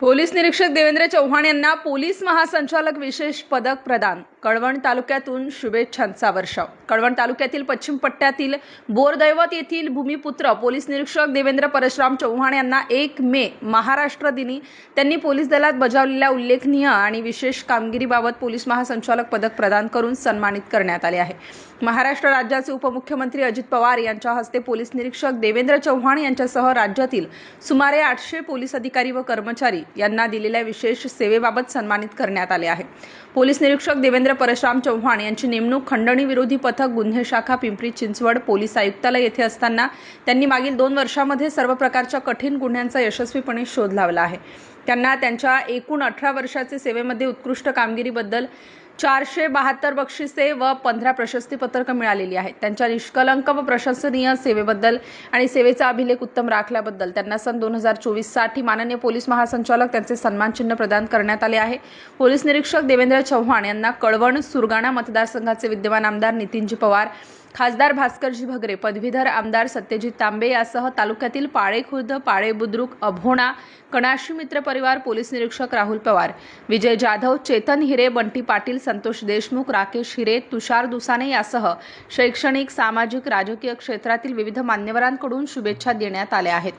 Police निरीक्षक देवेंद्र चव्हाण यांना police महासंचालक विशेष पदक प्रदान. कळवण तालुक्यातून शुभेच्छांचा वर्षाव. कळवण तालुक्यातील पश्चिम पट्ट्यातील बोरदैवत येथील भूमिपुत्र पोलीस निरीक्षक देवेंद्र परशुराम चव्हाण यांना एक मे महाराष्ट्र दिनी त्यांनी पोलीस दलात बजावलेल्या उल्लेखनीय आणि विशेष कामगिरीबाबत पोलीस महासंचालक पदक प्रदान करून सन्मानित करण्यात आले आहे. महाराष्ट्र राज्याचे उपमुख्यमंत्री अजित पवार यांच्या हस्ते पोलीस निरीक्षक देवेंद्र चव्हाण यांच्यासह राज्यातील सुमारे आठशे पोलीस अधिकारी व कर्मचारी यांना दिलेल्या विशेष सेवेबाबत सन्मानित करण्यात आले आहे. पोलीस निरीक्षक देवेंद्र परशराम चव्हाण यांची नेमणूक खंडणी विरोधी पथक गुन्हे शाखा पिंपरी चिंचवड पोलीस आयुक्तालय येथे असताना त्यांनी मागील दोन वर्षामध्ये सर्व प्रकारच्या कठीण गुन्ह्यांचा यशस्वीपणे शोध लावला आहे. त्यांना त्यांच्या एकूण अठरा वर्षाचे सेवेमध्ये उत्कृष्ट कामगिरीबद्दल चारशे बहात्तर बक्षिसे व पंधरा प्रशस्तीपत्रकं मिळालेली आहेत. त्यांच्या निष्कलंक व प्रशंसनीय सेवेबद्दल आणि सेवेचा अभिलेख उत्तम राखल्याबद्दल त्यांना सन दोन हजार चोवीससाठी माननीय पोलीस महासंचालक त्यांचे सन्मानचिन्ह प्रदान करण्यात आले आहे. पोलीस निरीक्षक देवेंद्र चव्हाण यांना कळवण सुरगाणा मतदारसंघाचे विद्यमान आमदार नितीनजी पवार खासदार भास्करजी भगरे पदवीधर आमदार सत्यजित तांबे यासह तालुक्यातील पाळे खुर्द पाळे बुद्रुक अभोणा कणाशी मित्र परिवार पोलीस निरीक्षक राहुल पवार विजय जाधव चेतन हिरे बंटी पाटील संतोष देशमुख राकेश हिरे तुषार दुसाने यासह शैक्षणिक सामाजिक राजकीय क्षेत्रातील विविध मान्यवरांकडून शुभेच्छा देण्यात आल्या आहेत.